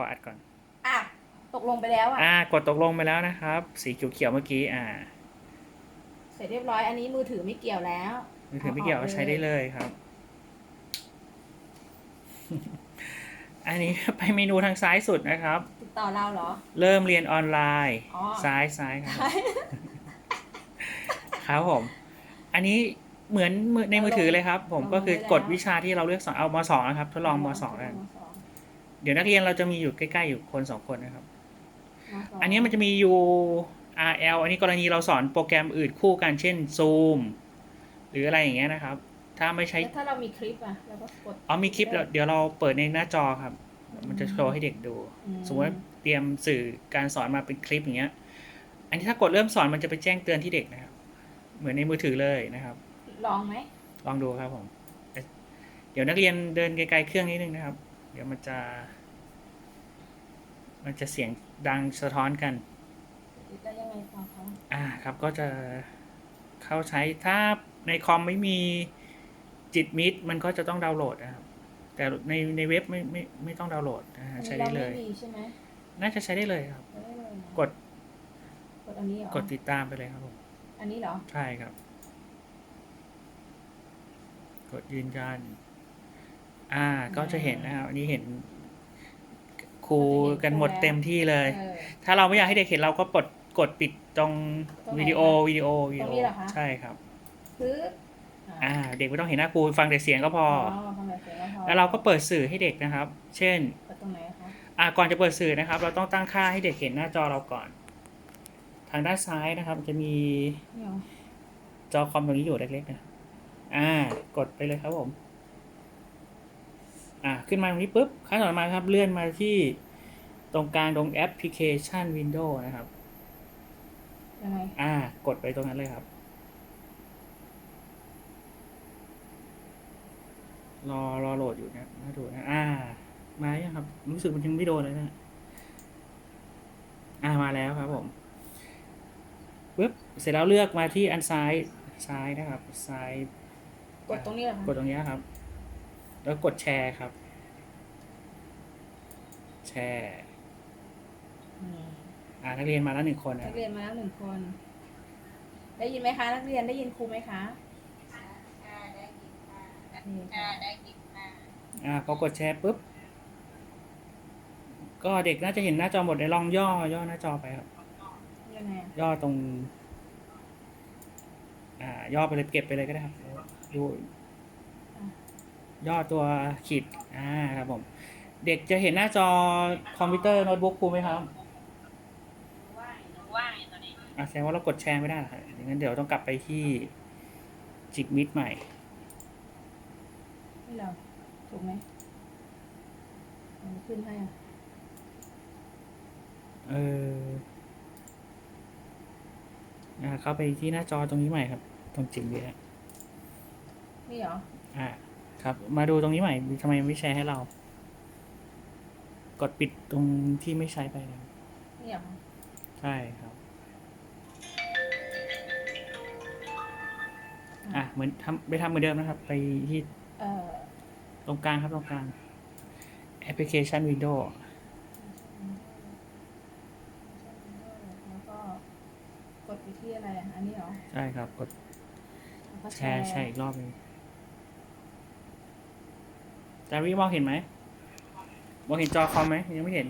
ออัดก่อน อะ ตกลงไปแล้วอะ อ่ากดตกลงไปแล้วนะครับ สีเขียวๆเมื่อกี้อ่าเสร็จเรียบร้อยอันนี้มือถือไม่เกี่ยวแล้ว มือถือไม่เกี่ยวก็ใช้ได้เลยครับ อันนี้ไปเมนูทางซ้ายสุดนะครับ ติดต่อเราเหรอ เริ่มเรียนออนไลน์ อ๋อ ซ้ายซ้ายครับ ครับผม อันนี้เหมือนมือในมือถือเลยครับ ผมก็คือกดวิชาที่เราเลือกสอนเอามสองนะครับ ทดลองมสองกัน เดี๋ยวนักเรียนเราจะมีอยู่ใกล้ๆอยู่คนสองคนนะครับ อันนี้มันจะมี URL อันนี้กรณีเราสอนโปรแกรมอื่นคู่กันเช่น Zoom หรืออะไรอย่างเงี้ยนะครับ ถ้าไม่ใช้แล้วถ้าเรามีคลิปอะเราก็กดอ๋อมีคลิปแล้วเดี๋ยวเราเปิดในหน้าจอครับ มันจะโชว์ให้เด็กดูอืมสมมติว่าเตรียมสื่อการสอนมาเป็นคลิปอย่างเงี้ย อันนี้ถ้ากดเริ่มสอนมันจะไปแจ้งเตือนที่เด็กนะครับ เหมือนในมือถือเลยนะครับ ลองไหมลองดูครับผมเอ๊ะเดี๋ยวนักเรียนเดินไกลๆเครื่องนิดนึงนะครับ เดี๋ยวมันจะ มันจะเสียงดังสะท้อนกันแล้วยังไงต่อคะอ่าครับก็จะเข้าใช้ถ้าในคอมไม่มีจิตมิดมันก็จะต้องดาวน์โหลดนะครับ แต่ในในเว็บไม่ไม่ไม่ต้องดาวน์โหลดนะฮะอันใช้นี้ได้เราเลไม่ยมีใช่ไหมน่าจะใช้ได้เลยครับ ใช้ได้เลยนะกดกดอันนี้เหรอกดติดตามไปเลยครับผมอันนี้เหรอ ใช่ครับ กดยืนยัน อ่า ก็จะเห็นนะครับอันนี้เห็นครูกันหมดเต็มที่เลย เออ ถ้าเราไม่อยากให้เด็กเห็นเราก็กดกดปิดตรงตรงไหนวิดีโอคะวิดีโอวิดีตรโองนี้เหรอคะ ใช่ครับ ปึ๊บอ่า เด็กไม่ต้องเห็นหน้าครูฟังแต่เสียงก็พออ๋อฟังแบบเสียงก็พอแล้วเราก็เปิดสื่อให้เด็กนะครับ เช่น กดตรงไหนอะคะอ่าก่อนจะเปิดสื่อนะครับ เราต้องตั้งค่าให้เด็กเห็นหน้าจอเราก่อน ทางด้านซ้ายนะครับ จะมีไม่เอาจอคอมตรงนี้อยู่เล็กๆนะ อ่า กดไปเลยครับผม อ่าขึ้นมาตรงนี้ปุ๊บขั้นต่อมาครับเลื่อนมาที่ตรงกลางตรงแอปพลิเคชัน Windows นะครับยังไงอ่ากดไปตรงนั้นเลยครับ รอรอโหลดอยู่นะน่าดูนะอ่า มายังครับ รู้สึกมันยังไม่โดนเลยนะอ่ามาแล้วครับผมปึ๊บเสร็จแล้วเลือกมาที่อันซ้ายซ้ายนะครับ ซ้ายกดตรงนี้เหรอคะกดตรงนี้ครับ แล้วกดแชร์ครับ แชร์อืมอ่านักเรียนมาแล้วหนึ่งคนนะนักเรียนมาแล้วหนึ่งคน ได้ยินไหมคะ นักเรียนได้ยินครูไหมคะอ่าได้ยินค่ะนี่อ่าค่ะได้ยินค่ะอ่าพอกดแชร์ปุ๊บ ก็เด็กน่าจะเห็นหน้าจอหมดเลยลองย่อย่อหน้าจอไปครับ ยังไงอะย่อตรง อ่า ย่อไปเลยเก็บไปเลยก็ได้ครับ ดู ย่อตัวขีดอ่าครับผม เด็กจะเห็นหน้าจอคอมพิวเตอร์โน้ตบุ๊กครูไหมครับว่างหนูว่างอยู่ตอนนี้อ่าแสดงว่าเรากดแชร์ไม่ได้เหรอครับอย่างนั้นเดี๋ยวต้องกลับไปที่จิกมิดใหม่นี่เราถูกไหมเอาขึ้นให้อะเอออ่าเข้าไปที่หน้าจอตรงนี้ใหม่ครับ ตรงจิกมิดอะนี่เหรอ อ่า ครับ มาดูตรงนี้ใหม่ทำไมไม่แชร์ให้เรา กดปิดตรงที่ไม่ใช้ไปนะนี่เหรอคะใช่ครับ อะเหมือนทำไปทำเหมือนเดิมนะครับ ไปที่เอ่อตรงกลางครับตรงกลางแอปพลิเคชัน Windows แล้วก็กดไปที่อะไรอะอันนี้เหรอใช่ครับ กดแล้วก็ แชร์แชร์อีกรอบหนึง จารีมองเห็นไหมมองเห็นจอคอมไหมยังไม่เห็น